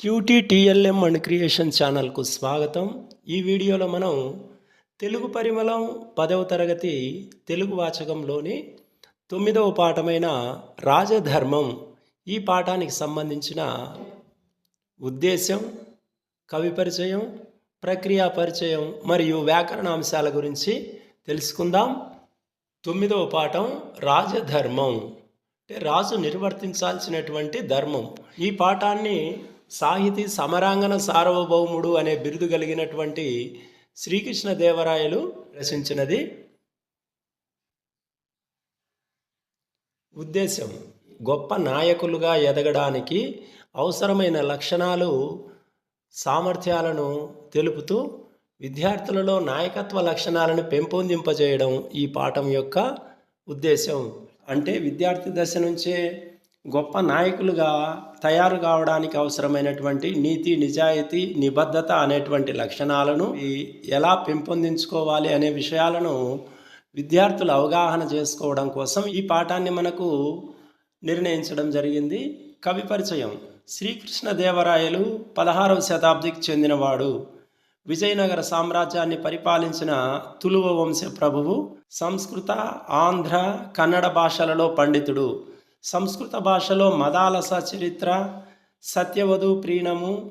Cutie TLM and creation ఛానల్కు స్వాగతం. ఈ వీడియోలో మనం తెలుగు పరిమళం పదవ తరగతి తెలుగు వాచకంలోని తొమ్మిదవ పాఠమైన రాజధర్మం ఈ పాఠానికి సంబంధించిన ఉద్దేశం కవి పరిచయం ప్రక్రియా పరిచయం మరియు వ్యాకరణ అంశాల గురించి తెలుసుకుందాం. తొమ్మిదవ పాఠం రాజధర్మం. అంటే రాజు నిర్వర్తించాల్సినటువంటి ధర్మం. ఈ పాఠాన్ని సాహితీ సమరాంగన సార్వభౌముడు అనే బిరుదు కలిగినటువంటి శ్రీకృష్ణ దేవరాయలు రచించినది. ఉద్దేశం గొప్ప నాయకులుగా ఎదగడానికి అవసరమైన లక్షణాలు సామర్థ్యాలను తెలుపుతూ విద్యార్థులలో నాయకత్వ లక్షణాలను పెంపొందింపజేయడం ఈ పాఠం యొక్క ఉద్దేశం అంటే విద్యార్థి దశ నుంచే గొప్ప నాయకులుగా తయారు కావడానికి అవసరమైనటువంటి నీతి నిజాయితీ నిబద్ధత అనేటువంటి లక్షణాలను ఎలా పెంపొందించుకోవాలి అనే విషయాలను విద్యార్థులు అవగాహన చేసుకోవడం కోసం ఈ పాఠాన్ని మనకు నిర్ణయించడం జరిగింది. కవి పరిచయం. శ్రీకృష్ణదేవరాయలు పదహారవ శతాబ్దికి చెందినవాడు. విజయనగర సామ్రాజ్యాన్ని పరిపాలించిన తులువ వంశ ప్రభువు సంస్కృత ఆంధ్ర కన్నడ భాషలలో పండితుడు. సంస్కృత భాషలో మదాలస చరిత్ర సత్యవధు ప్రీణము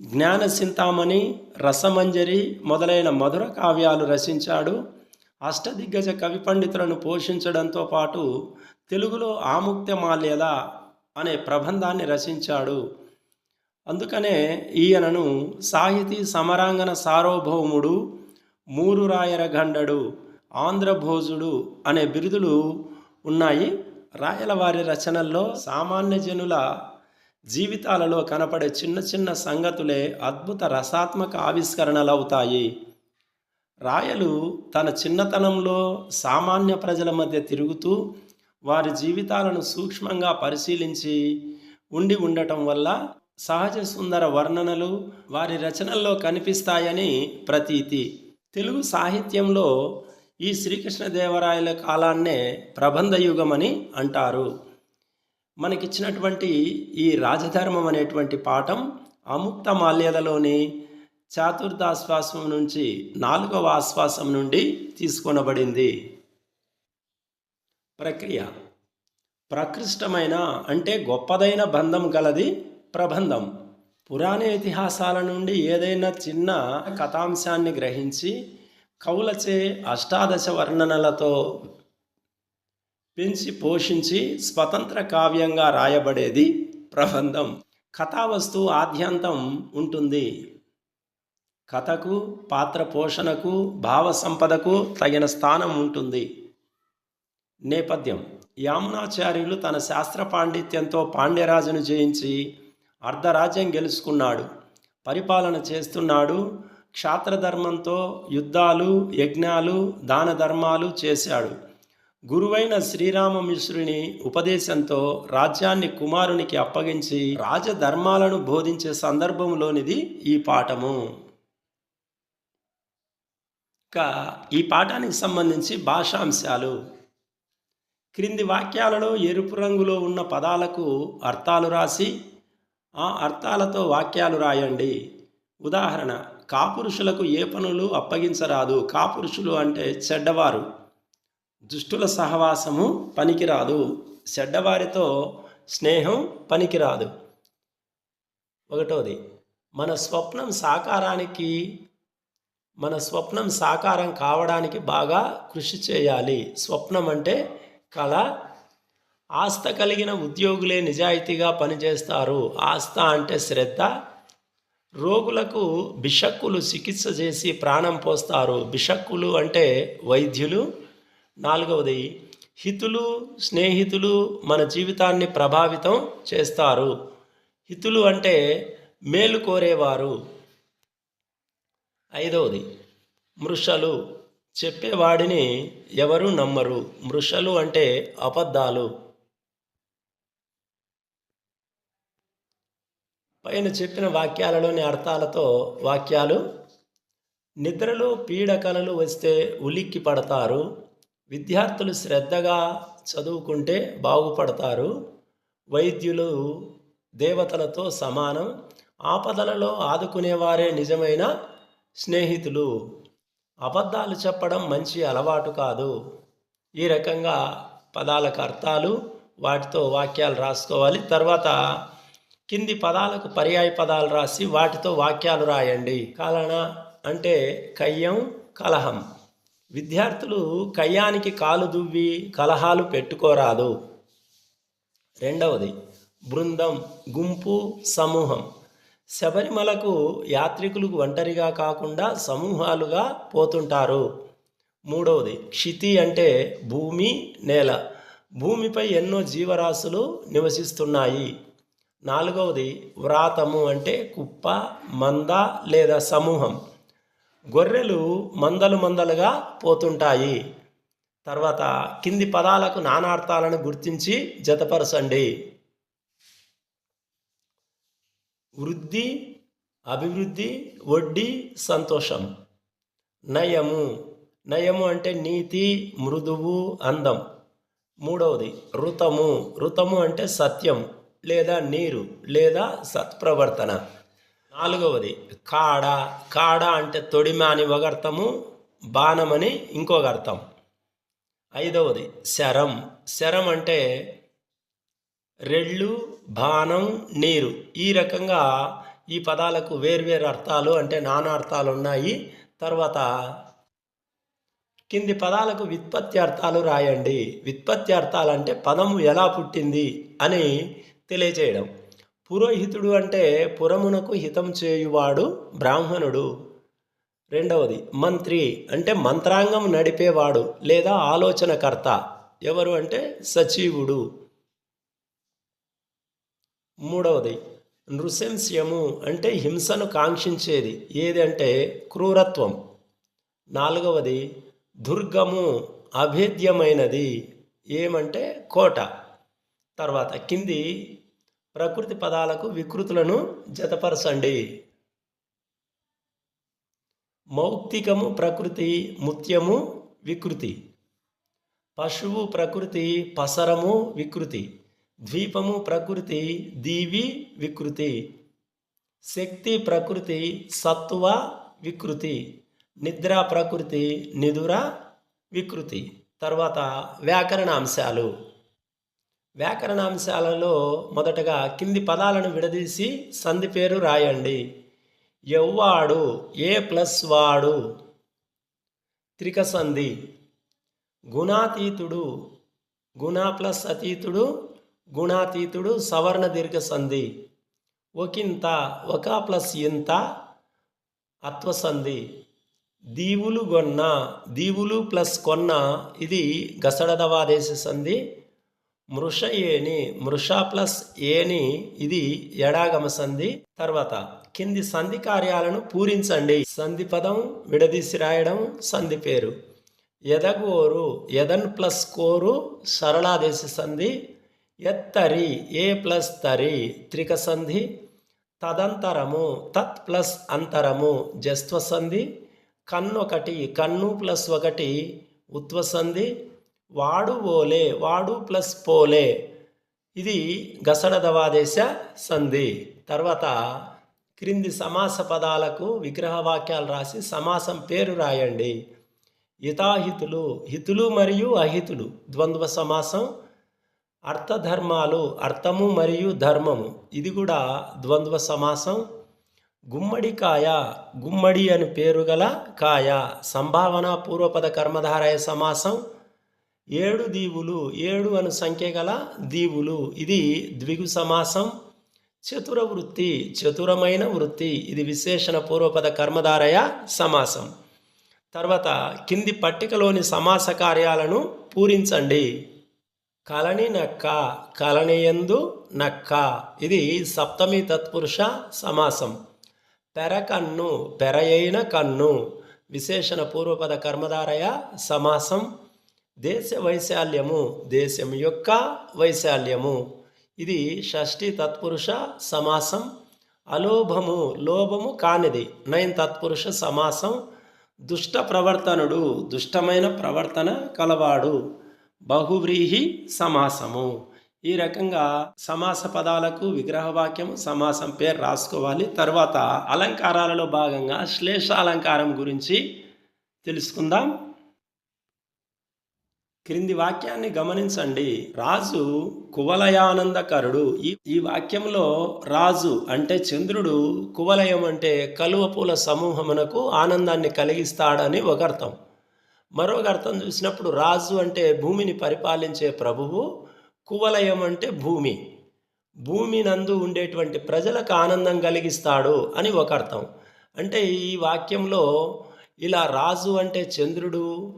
జ్ఞానసింతామణి రసమంజరి మొదలైన మధుర కావ్యాలు రచించాడు. అష్టదిగ్గజ కవి పండితులను పోషించడంతో పాటు తెలుగులో ఆముక్త్యమాల్యద అనే ప్రబంధాన్ని రచించాడు. అందుకనే ఈయనను సాహితీ సమరాంగణ సార్వభౌముడు మూరు రాయరగండడు ఆంధ్రభోజుడు అనే బిరుదులు ఉన్నాయి. రాయల వారి రచనల్లో సామాన్య జనుల జీవితాలలో కనపడే చిన్న చిన్న సంగతులే అద్భుత రసాత్మక ఆవిష్కరణలు అవుతాయి రాయలు తన చిన్నతనంలో సామాన్య ప్రజల మధ్య తిరుగుతూ వారి జీవితాలను సూక్ష్మంగా పరిశీలించి ఉండి ఉండటం వల్ల సహజ సుందర వర్ణనలు వారి రచనల్లో కనిపిస్తాయని ప్రతీతి. తెలుగు సాహిత్యంలో ఈ శ్రీకృష్ణదేవరాయల కాలాన్నే ప్రబంధ యుగం అని అంటారు. మనకిచ్చినటువంటి ఈ రాజధర్మం అనేటువంటి పాఠం అముక్త మాల్యదలోని చాతుర్థాశ్వాసం నుంచి నాలుగవ ఆశ్వాసం నుండి తీసుకొనబడింది. ప్రక్రియ. ప్రకృష్టమైన అంటే గొప్పదైన బంధం గలది ప్రబంధం. పురాణ ఇతిహాసాల నుండి ఏదైనా చిన్న కథాంశాన్ని గ్రహించి కవులచే అష్టాదశ వర్ణనలతో పెంచి పోషించి స్వతంత్ర కావ్యంగా రాయబడేది ప్రబంధం. కథావస్తు ఆద్యంతం ఉంటుంది. కథకు పాత్ర పోషణకు భావ సంపదకు తగిన స్థానం ఉంటుంది. నేపథ్యం. యామునాచార్యులు తన శాస్త్ర పాండిత్యంతో పాండ్యరాజును జయించి అర్ధరాజ్యం గెలుచుకున్నాడు. పరిపాలన చేస్తున్నాడు. క్షాత్రధర్మంతో యుద్ధాలు యజ్ఞాలు దాన ధర్మాలు చేశాడు. గురువైన శ్రీరామమిశ్రుని ఉపదేశంతో రాజ్యాన్ని కుమారునికి అప్పగించి రాజధర్మాలను బోధించే సందర్భంలోనిది ఈ పాఠము. ఇంకా ఈ పాఠానికి సంబంధించి భాషాంశాలు. క్రింది వాక్యాలలో ఎరుపు రంగులో ఉన్న పదాలకు అర్థాలు రాసి ఆ అర్థాలతో వాక్యాలు రాయండి. ఉదాహరణ కాపురుషులకు ఏ పనులు అప్పగించరాదు. కాపురుషులు అంటే చెడ్డవారు. దుష్టుల సహవాసము పనికిరాదు. చెడ్డవారితో స్నేహం పనికిరాదు. ఒకటోది మన స్వప్నం సాకారానికి మన స్వప్నం సాకారం కావడానికి బాగా కృషి చేయాలి. స్వప్నం అంటే కళ. ఆస్థ కలిగిన ఉద్యోగులే నిజాయితీగా పనిచేస్తారు. ఆస్థ అంటే శ్రద్ధ. రోగులకు బిషక్కులు చికిత్స చేసి ప్రాణం పోస్తారు. బిషక్కులు అంటే వైద్యులు. నాలుగవది హితులు స్నేహితులు మన జీవితాన్ని ప్రభావితం చేస్తారు. హితులు అంటే మేలు కోరేవారు. ఐదవది మృషలు. చెప్పేవాడిని ఎవరు నమ్మరు. మృషలు అంటే అబద్ధాలు. పైన చెప్పిన వాక్యాలలోని అర్థాలతో వాక్యాలు నిద్రలో పీడకలలు వస్తే ఉలిక్కి పడతారు. విద్యార్థులు శ్రద్ధగా చదువుకుంటే బాగుపడతారు. వైద్యులు దేవతలతో సమానం. ఆపదలలో ఆదుకునేవారే నిజమైన స్నేహితులు. అబద్ధాలు చెప్పడం మంచి అలవాటు కాదు. ఈ రకంగా పదాలకు అర్థాలు వాటితో వాక్యాలు రాసుకోవాలి. తర్వాత కింది పదాలకు పర్యాయ పదాలు రాసి వాటితో వాక్యాలు రాయండి. కలన అంటే కయ్యం కలహం. విద్యార్థులు కయ్యానికి కాలు దువ్వి కలహాలు పెట్టుకోరాదు. రెండవది బృందం గుంపు సమూహం. శబరిమలకు యాత్రికులు ఒంటరిగా కాకుండా సమూహాలుగా పోతుంటారు. మూడవది క్షితి అంటే భూమి నేల. భూమిపై ఎన్నో జీవరాశులు నివసిస్తున్నాయి. నాలుగవది వ్రాతము అంటే కుప్ప మంద లేదా సమూహం. గొర్రెలు మందలు మందలుగా పోతుంటాయి. తర్వాత కింది పదాలకు నానార్థాలను గుర్తించి జతపరచండి. వృద్ధి అభివృద్ధి వడ్డీ సంతోషం. నయము. నయము అంటే నీతి మృదువు అందం. మూడవది ఋతము. ఋతము అంటే సత్యం. లేదా నీరు లేదా సత్ప్రవర్తన. నాలుగవది కాడ. కాడ అంటే తొడిమ అని ఒక అర్థము బాణమని ఇంకొక అర్థం. ఐదవది శరం. శరం అంటే రెళ్ళు బాణం నీరు. ఈ రకంగా ఈ పదాలకు వేర్వేరు అర్థాలు అంటే నానా అర్థాలు ఉన్నాయి. తర్వాత కింది పదాలకు విత్పత్తి అర్థాలు రాయండి. విత్పత్తి అర్థాలు అంటే పదము ఎలా పుట్టింది అని తెలియజేయడం పురోహితుడు అంటే పురమునకు హితం చేయువాడు బ్రాహ్మణుడు. రెండవది మంత్రి అంటే మంత్రాంగం నడిపేవాడు లేదా ఆలోచనకర్త. ఎవరు అంటే సచివుడు మూడవది నృశంస్యము అంటే హింసను కాంక్షించేది. ఏది అంటే క్రూరత్వం. నాలుగవది దుర్గము అభేద్యమైనది. ఏమంటే కోట. తర్వాత కింది ప్రకృతి పదాలకు వికృతులను జతపరచండి. మౌక్తికము ప్రకృతి ముత్యము వికృతి. పశువు ప్రకృతి పసరము వికృతి. ద్వీపము ప్రకృతి దీవి వికృతి. శక్తి ప్రకృతి సత్వ వికృతి. నిద్ర ప్రకృతి నిదుర వికృతి. తర్వాత వ్యాకరణ అంశాలు వ్యాకరణాంశాలలో మొదటగా కింది పదాలను విడదీసి సంధి పేరు రాయండి. ఎవ్వాడు ఏ ప్లస్ వాడు. త్రిక సంధి గుణాతీతుడు గుణ ప్లస్ అతీతుడు గుణాతీతుడు సవర్ణ దీర్ఘ సంధి ఒకంత ఒక ప్లస్ ఇంత అత్వసంధి. దీవులు గొన్న దీవులు ప్లస్ కొన్న ఇది గసడదవాదేశ సంధి. మృష ఏని మృష ప్లస్ ఏని ఇది ఎడాగమ సంధి తర్వాత. కింది సంధి కార్యాలను పూరించండి. సంధి పదం విడదీసి రాయడం సంధి పేరు. ఎదగోరు ఎదన్ ప్లస్ కోరు సరళాదేశ సంధి. ఎత్తరి ఏ ప్లస్ తరి త్రిక సంధి. తదంతరము తత్ ప్లస్ అంతరము జస్త్వ సంధి. కన్ను ఒకటి కన్ను ప్లస్ ఒకటి ఉత్వసంధి వాడు ఓలే వాడు ప్లస్ పోలే. ఇది గసడదవాదేశ సంధి. తర్వాత క్రింది సమాస పదాలకు విగ్రహ వాక్యాలు రాసి సమాసం పేరు రాయండి. హితాహితులు హితులు మరియు అహితులు. ద్వంద్వ సమాసం అర్థధర్మాలు అర్థము మరియు ధర్మము. ఇది కూడా ద్వంద్వ సమాసం. గుమ్మడికాయ గుమ్మడి అని పేరు గల కాయ. సంభావన పూర్వపద కర్మధారయ సమాసం. ఏడు దీవులు ఏడు అను సంఖ్య గల దీవులు. ఇది ద్విగు సమాసం చతుర వృత్తి చతురమైన వృత్తి. ఇది విశేషణ పూర్వపద కర్మధారయ సమాసం. తర్వాత కింది పట్టికలోని సమాస కార్యాలను పూరించండి. కలని నక్క కలనియందు నక్క. ఇది సప్తమి తత్పురుష సమాసం. పెరకన్ను పెరయైన కన్ను. విశేషణ పూర్వపద కర్మధారయ సమాసం. దేశ వైశాల్యము దేశం యొక్క వైశాల్యము. ఇది షష్ఠి తత్పురుష సమాసం. అలోభము లోభము కానిది. నైన్ తత్పురుష సమాసం. దుష్ట ప్రవర్తనుడు దుష్టమైన ప్రవర్తన కలవాడు. బహువ్రీహి సమాసము. ఈ రకంగా సమాస పదాలకు విగ్రహవాక్యము సమాసం పేరు రాసుకోవాలి. తర్వాత అలంకారాలలో భాగంగా శ్లేష అలంకారం గురించి తెలుసుకుందాం. క్రింది వాక్యాన్ని గమనించండి. రాజు కువలయానందకరుడు. ఈ ఈ వాక్యంలో రాజు అంటే చంద్రుడు కువలయం అంటే కలువ పూల సమూహమునకు ఆనందాన్ని కలిగిస్తాడని ఒక అర్థం మరొక అర్థం చూసినప్పుడు రాజు అంటే భూమిని పరిపాలించే ప్రభువు కువలయం అంటే భూమి. భూమి నందు ఉండేటువంటి ప్రజలకు ఆనందం కలిగిస్తాడు అని ఒక అర్థం అంటే ఈ వాక్యంలో ఇలా రాజు అంటే చంద్రుడు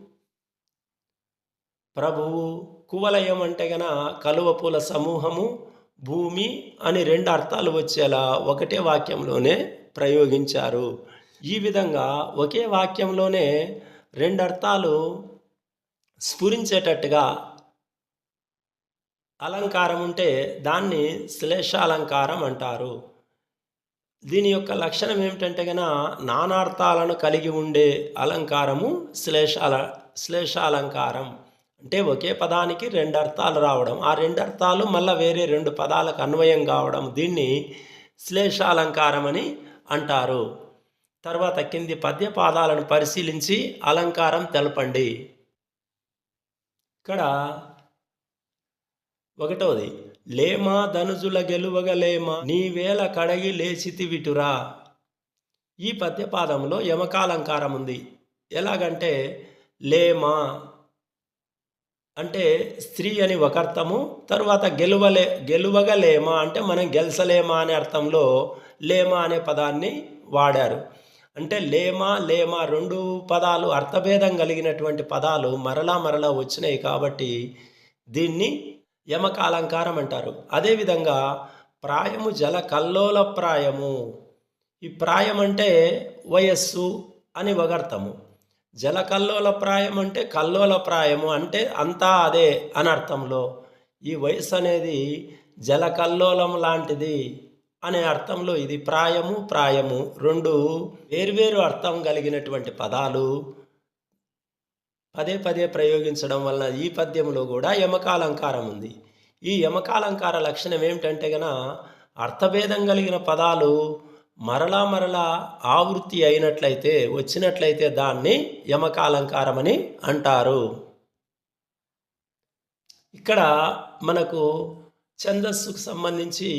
ప్రభువు కువలయం అంటే గన కలువ పూల సమూహము భూమి అని రెండు అర్థాలు వచ్చేలా ఒకటే వాక్యంలోనే ప్రయోగించారు. ఈ విధంగా ఒకే వాక్యంలోనే రెండు అర్థాలు స్ఫురించేటట్టుగా అలంకారం ఉంటే దాన్ని శ్లేషాలంకారం అంటారు. దీని యొక్క లక్షణం ఏమిటంటే గన నానార్థాలను కలిగి ఉండే అలంకారము శ్లేషాల శ్లేషాలంకారం. అంటే ఒకే పదానికి రెండు అర్థాలు రావడం ఆ రెండు అర్థాలు మళ్ళీ వేరే రెండు పదాలకు అన్వయం కావడం దీన్ని శ్లేషాలంకారం అని అంటారు. తర్వాత కింది పద్య పాదాలను పరిశీలించి అలంకారం తెలపండి. ఇక్కడ ఒకటవది లేమా ధనుజుల గెలువగలేమా నీవేళ కడగి లేచితివిటురా ఈ పద్యపాదంలో యమకాలంకారం ఉంది. ఎలాగంటే లేమా అంటే స్త్రీ అని ఒక అర్థము తర్వాత గెలువలే గెలువగలేమా అంటే మనం గెలసలేమా అనే అర్థంలో లేమా అనే పదాన్ని వాడారు. అంటే లేమా లేమా రెండు పదాలు అర్థభేదం కలిగినటువంటి పదాలు మరలా మరలా వచ్చినాయి కాబట్టి దీన్ని యమకాలంకారం అంటారు. అదేవిధంగా ప్రాయము జల కల్లోల ప్రాయము. ఈ ప్రాయం అంటే వయస్సు అని ఒకర్థము జల కల్లోల ప్రాయం అంటే కల్లోల ప్రాయము అంటే అంతా అదే అని అర్థంలో ఈ వయసు అనేది జల కల్లోలం లాంటిది అనే అర్థంలో ఇది ప్రాయము ప్రాయము రెండు వేర్వేరు అర్థం కలిగినటువంటి పదాలు పదే పదే ప్రయోగించడం వలన ఈ పద్యంలో కూడా యమకాలంకారం ఉంది. ఈ యమకాలంకార లక్షణం ఏమిటంటే గన అర్థభేదం కలిగిన పదాలు మరలా మరలా ఆవృత్తి అయినట్లయితే వచ్చినట్లయితే దాన్ని యమకాలంకారం అని అంటారు. ఇక్కడ మనకు ఛందస్సుకు సంబంధించి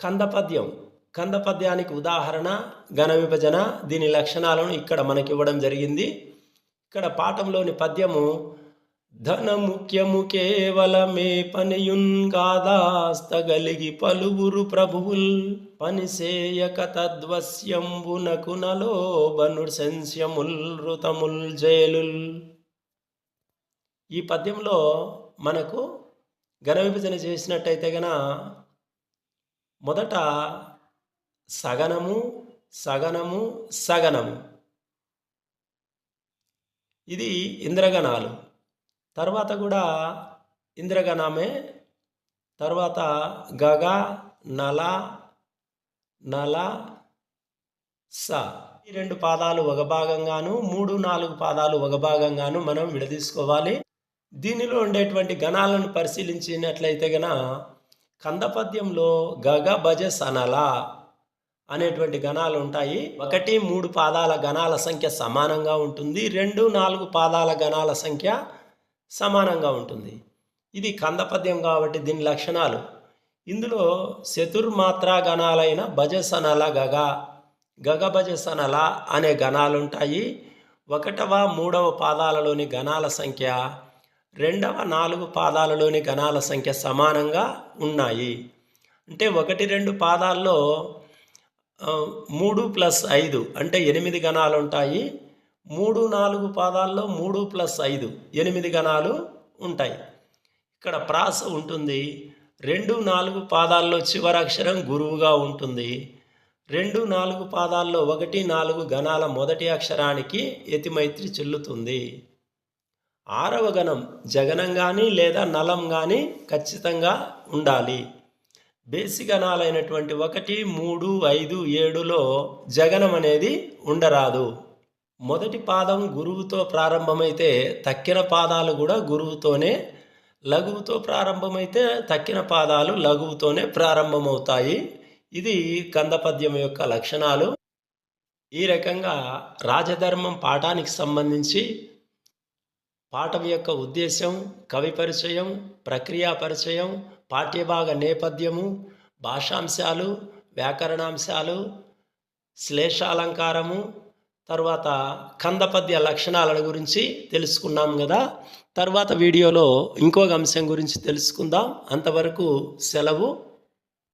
కందపద్యం కందపద్యానికి ఉదాహరణ ఘన విభజన దీని లక్షణాలను ఇక్కడ మనకి ఇవ్వడం జరిగింది. ఇక్కడ పాఠంలోని పద్యము ధన ముఖ్యము కేవలమే పనియున్ కాదాస్తగలిగి పలువురు ప్రభువుల్ పనిసేయక తద్వశ్యంబునకు నలోబను బను రుతముల్ జయలుల్ ఈ పద్యంలో మనకు ఘన విభజన చేసినట్టయితే గన మొదట సగనము సగనము సగనము. ఇది ఇంద్రగణాలు. తర్వాత కూడా ఇంద్రగణమే తర్వాత గగ నల నల స. ఈ రెండు పాదాలు ఒక భాగంగాను మూడు నాలుగు పాదాలు ఒక భాగంగాను మనం విడదీసుకోవాలి. దీనిలో ఉండేటువంటి గణాలను పరిశీలించినట్లయితే గన కందపద్యంలో గగ భజ సనల అనేటువంటి గణాలు ఉంటాయి. ఒకటి మూడు పాదాల గణాల సంఖ్య సమానంగా ఉంటుంది. రెండు నాలుగు పాదాల గణాల సంఖ్య సమానంగా ఉంటుంది. ఇది కందపద్యం కాబట్టి దీని లక్షణాలు. ఇందులో చతుర్మాత్రా గణాలైన భజసనల గగ గగ భజసనల అనే గణాలు ఉంటాయి ఒకటవ మూడవ పాదాలలోని గణాల సంఖ్య రెండవ నాలుగు పాదాలలోని గణాల సంఖ్య సమానంగా ఉన్నాయి. అంటే ఒకటి రెండు పాదాల్లో మూడు ప్లస్ ఐదు అంటే ఎనిమిది గణాలు ఉంటాయి మూడు నాలుగు పాదాల్లో మూడు ప్లస్ ఐదు ఎనిమిది గణాలు ఉంటాయి. ఇక్కడ ప్రాస ఉంటుంది. రెండు నాలుగు పాదాల్లో చివరి అక్షరం గురువుగా ఉంటుంది. రెండు నాలుగు పాదాల్లో ఒకటి నాలుగు గణాల మొదటి అక్షరానికి యతిమైత్రి చెల్లుతుంది. ఆరవ గణం జగనం కానీ లేదా నలం కానీ ఖచ్చితంగా ఉండాలి. బేసి గణాలైనటువంటి ఒకటి మూడు ఐదు ఏడులో జగనం అనేది ఉండరాదు. మొదటి పాదం గురువుతో ప్రారంభమైతే తక్కిన పాదాలు కూడా గురువుతోనే లఘువుతో ప్రారంభమైతే తక్కిన పాదాలు లఘువుతోనే ప్రారంభమవుతాయి. ఇది కందపద్యం యొక్క లక్షణాలు. ఈ రకంగా రాజధర్మం పాఠానికి సంబంధించి పాఠం యొక్క ఉద్దేశం కవి పరిచయం ప్రక్రియా పరిచయం పాఠ్యభాగ నేపథ్యము భాషాంశాలు వ్యాకరణాంశాలు శ్లేషాలంకారము తర్వాత కందపద్య లక్షణాల గురించి తెలుసుకున్నాం కదా. తర్వాత వీడియోలో ఇంకొక అంశం గురించి తెలుసుకుందాం. అంతవరకు సెలవు.